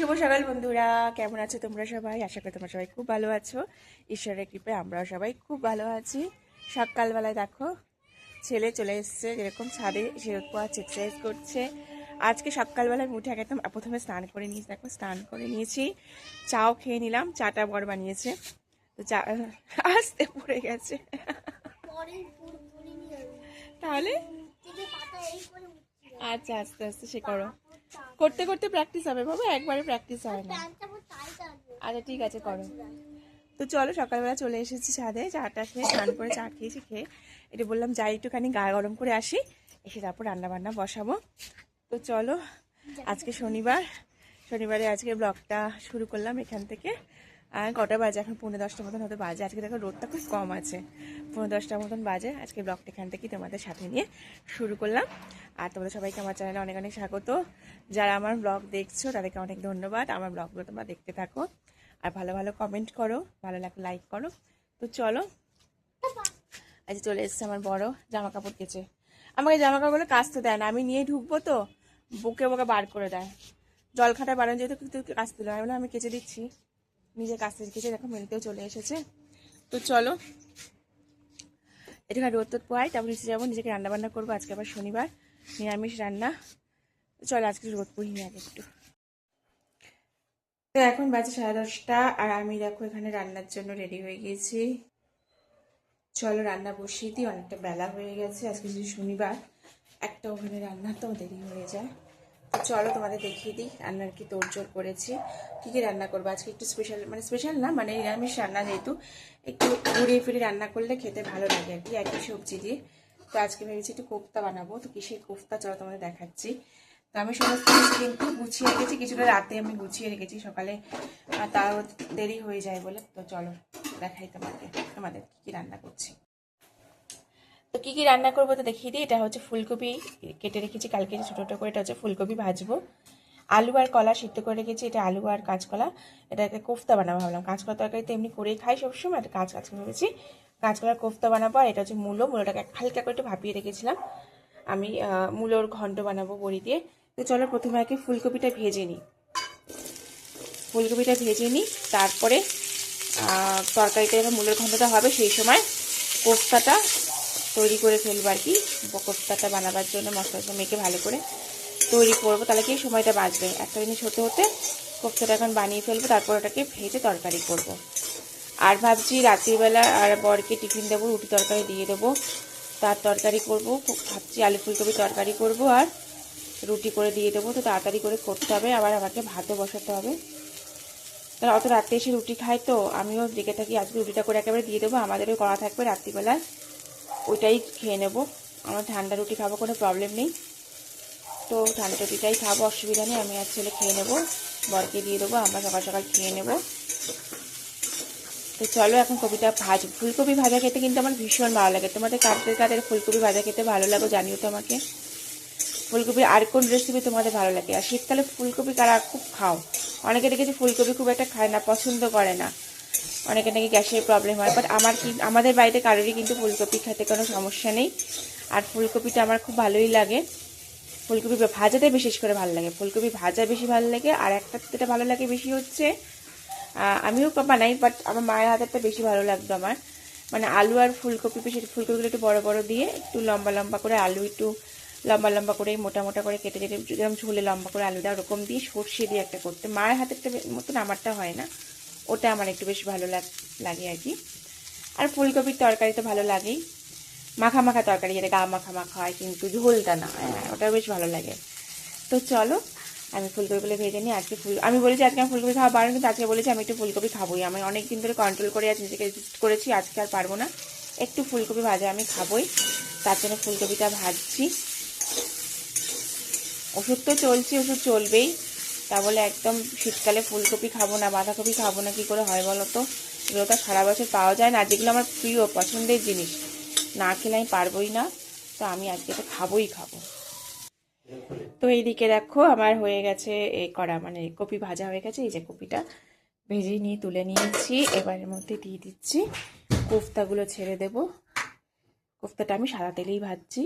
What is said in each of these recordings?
শুভ সকাল বন্ধুরা কেমন আছো তোমরা সবাই? আশা করি তোমরা সবাই খুব ভালো আছো। ঈশ্বরের কৃপায় আমরাও সবাই খুব ভালো আছি। সকালবেলায় দেখো ছেলে চলে এসছে যেরকম ছাদে সেরকম পাওয়া এক্সারসাইজ করছে। আজকে সকালবেলায় উঠে একদম প্রথমে স্নান করে নিয়েছি দেখো স্নান করে নিয়েছি। চাও খেয়ে নিলাম চাটা বড় বানিয়েছে। তো চা আসতে পড়ে গেছে। তাহলে। আচ্ছা আস্তে আস্তে সে করো। করতে করতে প্র্যাকটিস হবে বাবা একবারে প্র্যাকটিস হয় না। আছে। আচ্ছা ঠিক আছে করো। তো চলো সকালবেলা চলে এসেছি ছাদে চাটা খেয়ে স্নান করে চা খেয়েছি খেয়ে এটা বললাম যাই একটুখানি গা গরম করে আসি এসে তারপর রান্না বান্না বসাবো। তো চলো আজকে শনিবার শনিবারে আজকে ব্লগটা শুরু করলাম এখান থেকে। কটা বাজে? এখন পনেরো দশটার মতন হতে বাজে। আজকে দেখো রোদটা খুব কম আছে। পনেরো দশটার মতন বাজে। আজকে ব্লগটা এখান থেকেই তোমাদের সাথে নিয়ে শুরু করলাম। আর তোমাদের সবাইকে আমার চ্যানেলে অনেক অনেক স্বাগত। যারা আমার ব্লগ দেখছ, তাদেরকে অনেক ধন্যবাদ। আমার ব্লগগুলো তোমরা দেখতে থাকো। আর ভালো ভালো কমেন্ট করো, ভালো লাগলে লাইক করো। তো চলো। আজ চলে এসছে আমার বড় জামা কাপড় কেচে। আমাকে জামা কাপড়গুলো কাচতে দেয় না। আমি নিয়ে ঢুকবো তো, বুকে বুকে বার করে দেয়। জল খাটা বাড়ানো যেহেতু কিন্তু কাচতে দেয় আমি কেচে দিচ্ছি। নিজে কাচতে কেচে দেখো মেলতেও চলে এসেছে। তো চলো, এটা রোদ তোদ পোয়াই তারপর নিচে যাব, নিজেকে রান্না বান্না করব, আজকে আবার শনিবার, নিরামিষ রান্না। চলো, আজকে রোদ পুহি আগে একটু। তো এখন বাজে সাড়ে দশটা, আর আমি দেখো এখানে রান্নার জন্য রেডি হয়ে গিয়েছি। চলো, রান্না বসিয়ে দিই, অনেকটা বেলা হয়ে গেছে, আজকে যদি শনিবার, একটা ওখানে রান্না তো দেরি হয়ে যায়। চলো তোমাদের দেখিয়ে দিই রান্নার কি তোড়জোড় করেছি। কী কী রান্না করব? আজকে একটু স্পেশাল মানে স্পেশাল না মানে নিরামিষ রান্না যেহেতু, একটু ঘুরিয়ে ফিরিয়ে রান্না করলে খেতে ভালো লাগে আর কি, একই সবজি দিয়ে। তো আজকে ভেবেছি একটু কোফতা বানাবো, তো কিসের কোফতা চলো তোমাদের দেখাচ্ছি। তো আমি সমস্ত কিছু কিন্তু গুছিয়ে রেখেছি, কিছুটা রাতে আমি গুছিয়ে রেখেছি সকালে তাও দেরি হয়ে যায় বলে। তো চলো দেখাই তোমাকে তোমাদের কী কী রান্না করছি। তো কী কী রান্না করব তো দেখিয়ে দিই? এটা হচ্ছে ফুলকপি কেটে রেখেছি কালকে ছোটো ছোটো করে এটা হচ্ছে ফুলকপি ভাজবো। আলু আর কলা সিদ্ধ করে রেখেছি এটা আলু আর কাঁচকলা। এটা একটা কোফতা বানাবো ভাবলাম। কাঁচকলা তরকারি তো এমনি করেই খাই সবসময় একটা কাঁচ কাঁচ ভেবেছি। কাঁচকলার কোফতা বানাবো আর এটা হচ্ছে মূলো। মূলোটাকে হালকা করে একটু ভাপিয়ে রেখেছিলাম। আমি মূলোর ঘন্ট বানাবো বড়ি দিয়ে। তো চলো প্রথমে আগে ফুলকপিটা ভেজে নিই। ফুলকপিটা ভেজে নিই তারপরে আহ, তরকারিটা যখন মূলের ঘন্টটা হবে সেই সময় কোফতাটা তৈরি করে ফেলব আর কি। কোফতাটা বানাবার জন্য মশলাটা মেখে ভালো করে তৈরি করব। তাহলে কি সময়টা বাঁচবে? একটা জিনিস হতে হতে কোফতাটা এখন বানিয়ে ফেলব, তারপর ওটাকে ভেজে তরকারি করব। আর ভাবছি রাত্রিবেলা আর বরকে টিফিন দেবো, রুটি তরকারি দিয়ে দেবো। তার তরকারি করব ভাবছি আলু ফুলকপি তরকারি করব আর রুটি করে দিয়ে দেবো। তো তাড়াতাড়ি করে করতে হবে, আবার আমাকে ভাতও বসাতে হবে। তাহলে অত রাত্রে এসে রুটি খায় তো, আমিও দেখে থাকি, আজকে রুটিটা করে একেবারে দিয়ে দেবো। আমাদেরও করা থাকবে রাত্রিবেলায়। ওইটাই খেয়ে নেব। আমার ঠান্ডা রুটি খাব, কোনো প্রবলেম নেই। তো ঠান্ডা রুটিটাই খাব, অসুবিধা নেই। আমি আর ছেলে খেয়ে নেব। বরকে দিয়ে দেবো, আমরা সকাল সকাল খেয়ে নেব। তো চলো এখন কপিটা ভাজ, ফুলকপি ভাজা খেতে কিন্তু আমার ভীষণ ভালো লাগে। তোমাদের কাদের কাদের ফুলকপি ভাজা খেতে ভালো লাগে জানিও তো আমাকে। ফুলকপির আর কোন রেসিপি তোমাদের ভালো লাগে? আর শীতকালে ফুলকপি কারা খুব খাও? অনেকে দেখেছি ফুলকপি খুব একটা খায় না, পছন্দ করে না। অনেকে নাকি গ্যাসের প্রবলেম হয় বাট আমার কি আমাদের বাড়িতে কারোরই কিন্তু ফুলকপি খেতে কোনো সমস্যা নেই। আর ফুলকপিটা আমার খুব ভালোই লাগে। ফুলকপি ভাজাতে বিশেষ করে ভালো লাগে। ফুলকপি ভাজা বেশি ভালো লাগে, আর একটা যেটা ভালো লাগে বেশি হচ্ছে আমিও বানাই বাট আমার মায়ের হাতেরটা বেশি ভালো লাগতো আমার। মানে আলু আর ফুলকপি বেশি ফুলকপিগুলো একটু বড় বড় দিয়ে একটু লম্বা লম্বা করে আলু একটু লম্বা লম্বা করে মোটা মোটা করে কেটে কেটে যেরকম ঝোলে লম্বা করে আলু দেওয়া ওরকম দিয়ে সর্ষে দিয়ে একটা করতে। মায়ের হাতেরটা মতন আমারটা হয় না। ওটা আমার একটু বেশ ভালো লাগ- আর কি। আর ফুলকপির তরকারি তো ভালো লাগেই। মাখা মাখা তরকারি, যেটা গা মাখা মাখা হয়, কিন্তু ঝোলটা না হ্যাঁ ওটা বেশ ভালো লাগে। তো চলো, আমি ফুলকপিগুলো ভেজে নিই, আজকে ফুল, আমি বলেছি আজকে আমি ফুলকপি খাওয়া পারব কিন্তু আজকে বলেছি আমি একটু ফুলকপি খাবোই। আমি অনেক দিন ধরে কন্ট্রোল করে আছি, নিজেকে রেজিস্ট করেছি, আজকে আর পারব না। একটু ফুলকপি ভাজা আমি খাবোই, তার জন্য ফুলকপিটা ভাজছি। ওষুধ তো চলছে ওষুধ চলবেই। তা বলে একদম শীতকালে ফুলকপি খাব না, বাঁধাকপি খাব না, কি করে হয় বলো তো? এগুলো তো সারা বছর পাওয়া যায় না যেগুলো আমার প্রিয়, পছন্দের জিনিস, না খেলে আমি পারবোই না, তো আমি আজকে তো খাবোই খাব। তো এইদিকে দেখো, আমার হয়ে গেছে এই করা মানে কপি ভাজা হয়ে গেছে, এই যে কপিটা ভেজে নিয়ে, তুলে নিয়েছি, এবারের মধ্যে দিয়ে দিচ্ছি, কোফতাগুলো ছেড়ে দেব। কোফতাটা আমি সাদা তেলেই ভাজছি,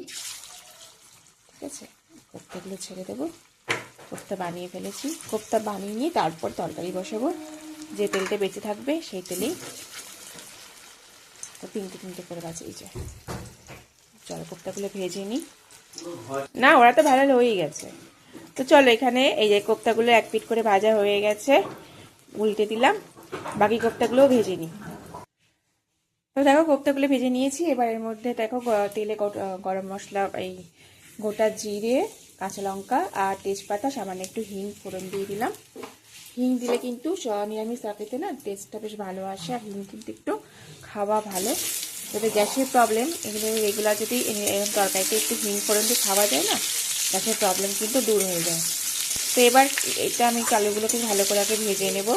ঠিক আছে? কোফতাগুলো ছেড়ে দেবো। কোপ্তা বানিয়ে ফেলেছি। কোপ্তা বানিয়ে নিয়ে তারপর তরকারি বসাবো। যে তেলটা বেঁচে থাকবে, সেই তেলেই তো তিনটে তিনটে করে এই যে। চলো কোপ্তাগুলো ভেজে নিই। না, ওরা তো ভালো হয়েই গেছে। তো চলো এখানে এই যে কোপ্তাগুলো এক পিট করে ভাজা হয়ে গেছে, উল্টে দিলাম। বাকি কোপ্তাগুলোও ভেজে নিই। তো দেখো কোপ্তাগুলো ভেজে নিয়েছি। এবার এর মধ্যে দেখো তেলে গরম মশলা, এই গোটা জিরে কাঁচা লঙ্কা আর তেজপাতা, সামান্য একটু হিং ফোড়ন দিয়ে দিলাম। হিং দিলে কিন্তু নিরামিষ তরকারিতে না টেস্টটা বেশ ভালো আসে আর হিং কিন্তু একটু খাওয়া ভালো। তবে গ্যাসের প্রবলেম এগুলো রেগুলার যদি তরকারিতে একটু হিং ফোড়ন দিয়ে খাওয়া যায় না, গ্যাসের প্রবলেম কিন্তু দূর হয়ে যায়। তো এবার এটা আমি আলুগুলোকে ভালো করে আগে ভেজে নেব।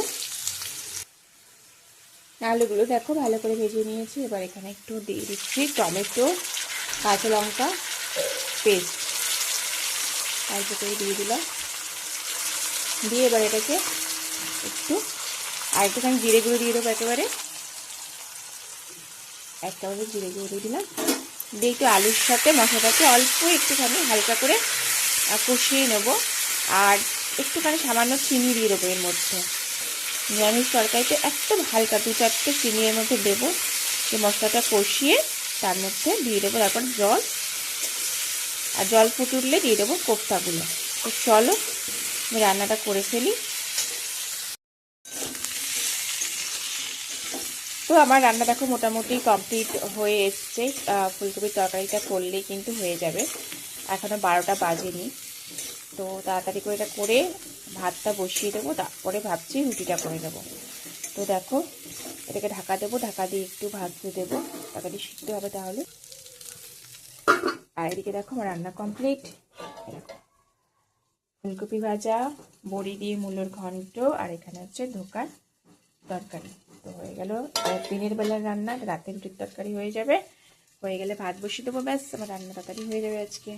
আলুগুলো দেখো ভালো করে ভেজে নিয়েছি। এবার এখানে একটু দিয়ে দিচ্ছি টমেটো, কাঁচা লঙ্কা, পেস্ট। অল্প করে দিয়ে দিলাম। দিয়ে এবার এটাকে একটু আর একটুখানি জিরে গুঁড়ো দিয়ে দেবো একেবারে। একটা বাজে জিরে গুঁড়ো দিয়ে দিলাম। দিয়ে একটু আলুর সাথে মশলাটাকে অল্প একটুখানি হালকা করে কষিয়ে নেব। আর একটুখানি সামান্য চিনি দিয়ে দেবো এর মধ্যে। নিরামিষ তরকারিতে একদম হালকা দু চারটে চিনি এর মধ্যে দেবো যে মশলাটা কষিয়ে তার মধ্যে দিয়ে দেবো। তারপর জল আর জল ফুটে দিয়ে দেবো কোপ্তাগুলো। তো চলো, আমি রান্নাটা করে ফেলি। তো আমার রান্না দেখো মোটামুটি কমপ্লিট হয়ে এসছে। ফুলকপির তরকারিটা করলেই কিন্তু হয়ে যাবে। এখনও বারোটা বাজেনি। তো তাড়াতাড়ি করে এটা করে ভাতটা বসিয়ে দেবো, তারপরে ভাবছি রুটিটা করে দেবো তো দেখো, এটাকে ঢাকা দেবো, ঢাকা দিয়ে একটু ভাজতে দেবো। তাড়াতাড়ি সিদ্ধ হবে তাহলে। আর এদিকে দেখো আমার রান্না কমপ্লিট ফুলকপি ভাজা বড়ি দিয়ে মূলোর ঘন্ট আর এখানে হচ্ছে ধোকার তরকারি। তো হয়ে গেল। দিনের বেলার রান্না রাতে রুটির তরকারি হয়ে যাবে। হয়ে গেলে ভাত বসিয়ে দেবো ব্যাস। আমার রান্না তাড়াতাড়ি হয়ে যাবে আজকে।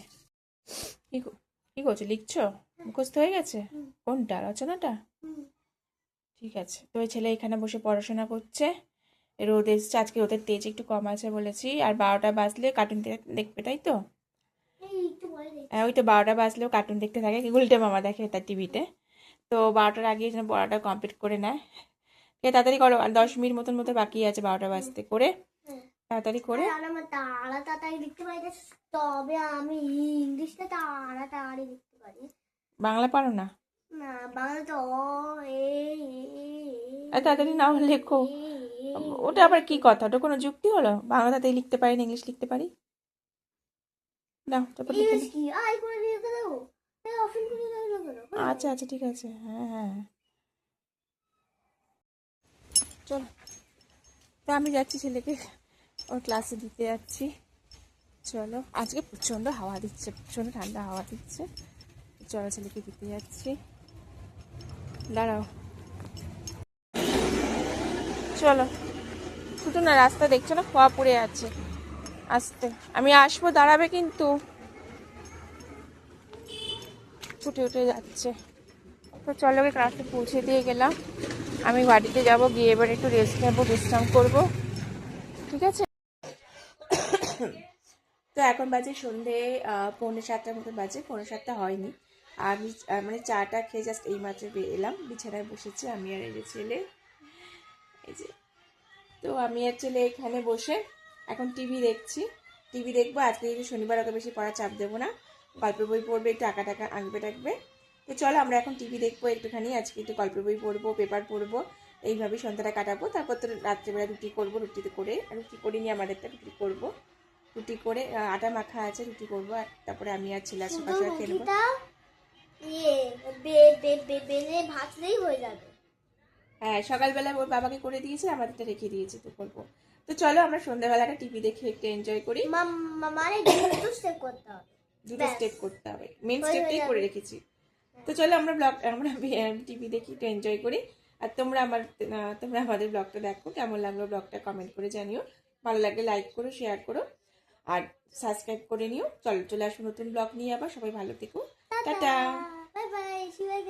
কি করছ লিখছো? মুখস্থ হয়ে গেছে? কোনটা রচনাটা? ঠিক আছে। তো ছেলে এখানে বসে পড়াশোনা করছে। রোদ এসছে। আজকে রোদের তেজ একটু কম আছে বলেছি। আর বারোটা বাজলে কার্টুন দেখবে তাই তো? হ্যাঁ ওই তো বারোটা বাজলেও কার্টুন দেখতে থাকে। গুলটে মামা দেখে তার টিভিতে তো। বারোটার আগে যেন পড়াটা কমপ্লিট করে নেয়। কে তাড়াতাড়ি করো আর দশ মিনিট মতন মতো বাকি আছে বারোটা বাজতে করে। হ্যাঁ। তাড়াতাড়ি করে। তবে আমি ইংলিশটা তাড়াতাড়ি লিখতে পারি। বাংলা পারো না? তাড়াতাড়ি নাও লেখো। ওটা আবার কি কথা? ওটা কোনো যুক্তি হলো? বাংলা তাড়াতাড়ি লিখতে পারি না ইংলিশ লিখতে পারি? না তারপর নাও। আচ্ছা আচ্ছা ঠিক আছে। হ্যাঁ হ্যাঁ। চলো। তো আমি যাচ্ছি ছেলেকে ওর ক্লাসে দিতে যাচ্ছি। চলো। আজকে প্রচণ্ড হাওয়া দিচ্ছে প্রচণ্ড ঠান্ডা হাওয়া দিচ্ছে। চলো ছেলেকে দিতে যাচ্ছি। দাঁড়াও। চলো শুধু না রাস্তা দেখছ না? খোয়া পড়ে আছে। আসতে। আমি আসব, দাঁড়াবে কিন্তু। ছুটে, উঠে যাচ্ছে। তো চলো, ওকে ক্লাসে পৌঁছে দিয়ে গেলাম। আমি বাড়িতে যাব, গিয়ে এবার একটু রেস্ট নেব, বিশ্রাম করব। ঠিক আছে? তো এখন বাজে সন্ধে পৌনে সাতটার মতো বাজে, পৌনে সাতটা হয়নি। আমি মানে চাটা খেয়ে জাস্ট এই মাত্র বের এলাম। বিছানায় বসেছি, আমি আর এই যে ছেলে। এই যে। তো আমি আর ছেলে এখানে বসে এখন টিভি দেখছি। টিভি দেখব, আজকে যদি শনিবার, অত বেশি পড়া চাপ দেবো না। গল্পের বই পড়বে একটু আঁকা টাকা আঁকবে টাকবে। তো চলো, আমরা এখন টিভি দেখব একটুখানি। আজকে একটু গল্পের বই পড়ব, পেপার পড়ব। এইভাবেই সন্ধ্যাটা কাটাবো। তারপর তো রাত্রেবেলা রুটি করব রুটিতে করে, রুটি করিনি আমাদেরটা রুটি করব। রুটি করে আটা মাখা আছে, রুটি করব। তারপরে আমি আর ছেলে শুধু সকাল সকাল খেয়ে নেব রুটিটা ইয়ে বেলে ভাজলেই হয়ে যাবে হ্যাঁ সকালবেলা ওর বাবাকে করে দিয়েছে আমাদেরটা রেখে দিয়েছে তো করব। তো চলো আমরা সন্ধ্যাবেলাটা টিভি দেখে একটু এনজয় করি। মানে দুটো স্টেপ করতে হবে। দুটো স্টেপ করতে হবে মেন স্টেপটাই করে রেখেছি। তো চলো আমরা ব্লগ আমরা টিভি দেখি একটু এনজয় করি। আর তোমরা আমার তোমরা আমাদের ব্লগটা দেখো কেমন লাগল ব্লগটা কমেন্ট করে জানিও। ভালো লাগলে লাইক করো শেয়ার করো। আর সাবস্ক্রাইব করে নিও। চলো চলে আসব নতুন ব্লগ নিয়ে আবার। সবাই ভালো থেকো। টাটা। Bye bye শিবাই